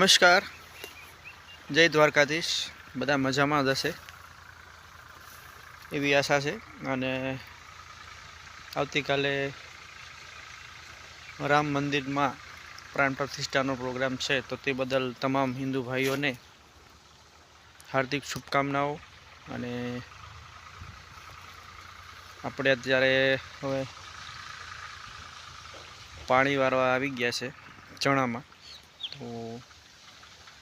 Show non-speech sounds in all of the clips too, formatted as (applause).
નમસ્કાર. જય દ્વારકાધીશ. બધા મજામાં જ હશે? એવી આશા છે. અને આવતીકાલે રામ મંદિરમાં પ્રાણ પ્રતિષ્ઠાનો પ્રોગ્રામ છે, તો તે બદલ તમામ હિન્દુ ભાઈઓને હાર્દિક શુભકામનાઓ. અને આપણે અત્યારે હવે પાણી વારવા આવી ગયા છે, ચણામાં. તો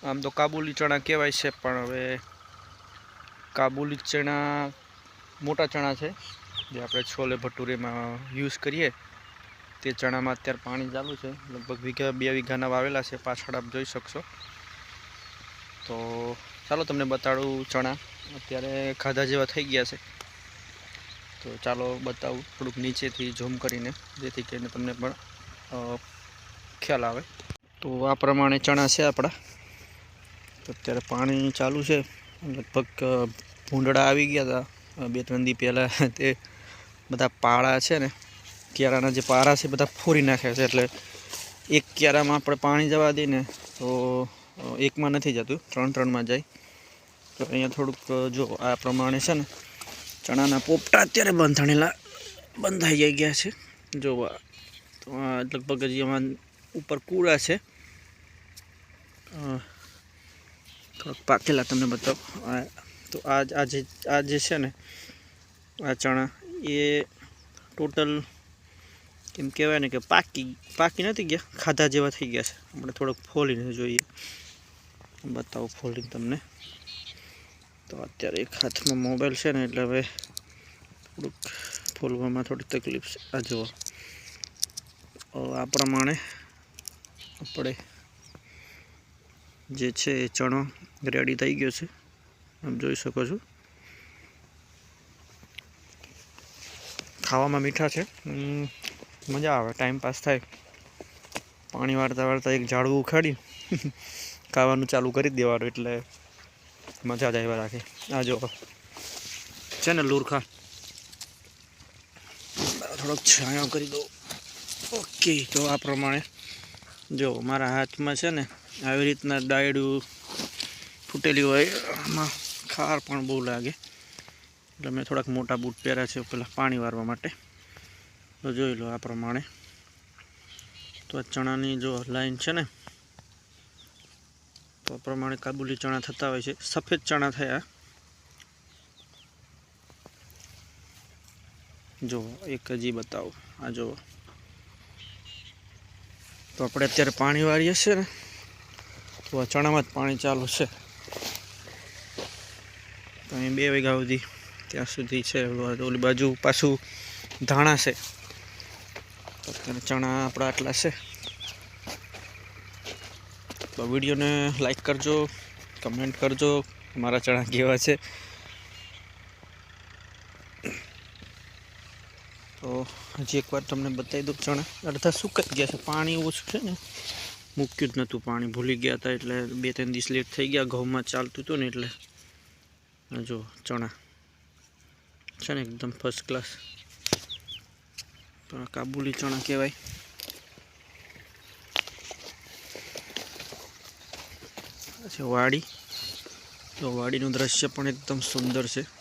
આમ તો કાબુલી ચણા કહેવાય છે, પણ હવે કાબુલી ચણા મોટા ચણા છે, જે આપણે છોલે ભટુરેમાં યુઝ કરીએ. તે ચણામાં અત્યારે પાણી ચાલુ છે, લગભગ વીઘા, બે વીઘાના વાવેલા છે, પાછળ આપ જોઈ શકશો. તો ચાલો તમને બતાડું ચણા, અત્યારે ખાધા જેવા થઈ ગયા છે. તો ચાલો બતાવું, થોડુંક નીચેથી ઝૂમ કરીને, જેથી કરીને તમને પણ ખ્યાલ આવે. તો આ પ્રમાણે ચણા છે આપણા. અત્યારે પાણી ચાલુ છે. લગભગ ભૂંડળા આવી ગયા હતા બે ત્રણ દી પહેલાં તે બધા પાળા છે ને, ક્યારાના જે પારા છે બધા ફોરી નાખ્યા છે. એટલે એક ક્યારામાં આપણે પાણી જવા દઈએ ને, તો એકમાં નથી જતું, ત્રણ ત્રણમાં જાય. તો અહીંયા થોડુંક જો આ પ્રમાણે છે ને, ચણાના પોપટા અત્યારે બંધાણેલા, બંધાઈ ગયા છે. જો તો લગભગ હજી એમાં ઉપર કૂડા છે. પાકેલા તમને બતાવો. તો આ આ જે આ જે છે ને, આ ચણા, એ ટોટલ એમ કહેવાય ને કે પાકી પાકી નથી ગયા, ખાધા જેવા થઈ ગયા છે. આપણે થોડોક ફોલીને જોઈએ. બતાવું ફોલીને તમને. તો અત્યારે એક હાથમાં મોબાઈલ છે ને, એટલે હવે થોડુંક ફોલવામાં થોડી તકલીફ છે. આ જુઓ. આ પ્રમાણે આપણે જે છે એ ચણો રેડી થઈ ગયો છે. આમ જોઈ શકો છો. ખાવામાં મીઠા છે. મજા આવે ટાઈમ પાસ થાય. પાણી વાળતા વાળતા એક ઝાડવું ઉખાડી. (laughs) ખાવાનું ચાલુ કરી દેવાનું એટલે મજા જ આવ્યા રાખે. આ જો, છે ને લુરખા? થોડોક છાંયો કરી દો ઓકે, તો આ પ્રમાણે જો, મારા હાથમાં છે ને, આવી રીતના ડાયડું ફૂટેલી હોય, આમાં ખાર પણ બહુ લાગે. એટલે મેં થોડાક મોટા બૂટ પહેર્યા છે પેલા પાણી વારવા માટે. તો જોઈ લો આ પ્રમાણે. તો આ ચણાની જો લાઈન છે ને, તો આ પ્રમાણે કાબુલી ચણા થતા હોય છે. સફેદ ચણા થયા. જો, એક હજી બતાવો. આ જુઓ તો આપણે અત્યારે પાણી વાળીએ છીએ ને, તો આ ચણામાં જ પાણી ચાલુ છે. તો અહીં બે વાગ્યા સુધી ત્યાં સુધી છે ઓલી બાજુ પાછું ધાણા છે. ચણા આપણા આટલા છે. તો વિડીયોને લાઈક કરજો, કમેન્ટ કરજો, મારા ચણા કેવા છે. તો હજી એકવાર તમને બતાવી દઉં ચણા. અડધા સુકાઈ ગયા છે. પાણી ઓછું છે ને. મૂક્યું જ નહોતું પાણી. ભૂલી ગયા હતા એટલે બે ત્રણ દિવસ લેટ થઈ ગયા. ઘઉંમાં ચાલતું હતું ને એટલે જો ચણા. છે ને એકદમ ફર્સ્ટ ક્લાસ પણ કાબુલી ચણા કહેવાય. છે વાડી. તો વાડીનું દ્રશ્ય પણ એકદમ સુંદર છે.